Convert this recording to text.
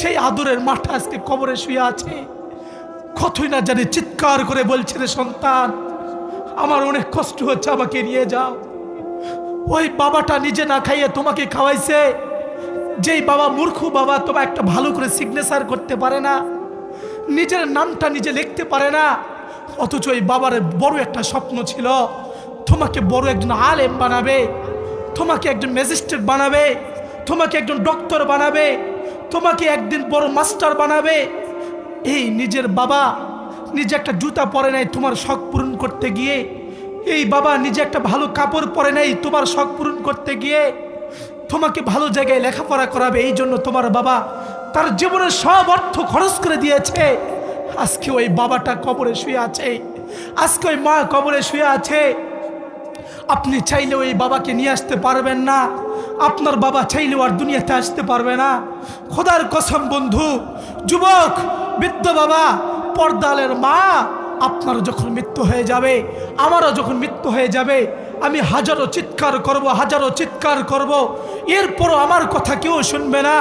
সেই আদরের মাঠা আজকে কবরে শুয়ে আছে। কতই না জানি চিৎকার করে বলছে রে সন্তান, আমার অনেক কষ্ট হচ্ছে, আমাকে নিয়ে যাও। ওই বাবাটা নিজে না খাইয়ে তোমাকে খাওয়াইছে। যেই বাবা মূর্খ বাবা তোমার একটা ভালো করে সিগনেচার করতে পারে না, নিজের নামটা নিজে লিখতে পারে না, অথচ ওই বাবার বড় একটা স্বপ্ন ছিল, তোমাকে বড় একজন আলেম বানাবে, তোমাকে একজন ম্যাজিস্ট্রেট বানাবে, তোমাকে একজন ডক্টর বানাবে তোমাকে একদিন বড় মাস্টার বানাবে। এই নিজের বাবা নিজে একটা জুতা পরে নাই তোমার শখ পূরণ করতে গিয়ে। এই বাবা নিজে একটা ভালো কাপড় পরে নাই তোমার শখ পূরণ করতে গিয়ে। তোমাকে ভালো জায়গায় লেখাপড়া করাবে, এই জন্য তোমার বাবা তার জীবনের সব অর্থ খরচ করে দিয়েছে। আজকে ওই বাবাটা কবরে শুয়ে আছে। আজকে ওই মা কবরে শুয়ে আছে। আপনি চাইলে ওই বাবাকে নিয়ে আসতে পারবেন না। আপনার বাবা চাইলেও আর দুনিয়াতে আসতে পারবে না। খোদার কসম বন্ধু, যুবক, বৃদ্ধ বাবা, পর্দালের মা, আপনারও যখন মৃত্যু হয়ে যাবে, আমারও যখন মৃত্যু হয়ে যাবে, আমি হাজারো চিৎকার করব, হাজারো চিৎকার করব। এরপরও আমার কথা কেউ শুনবে না।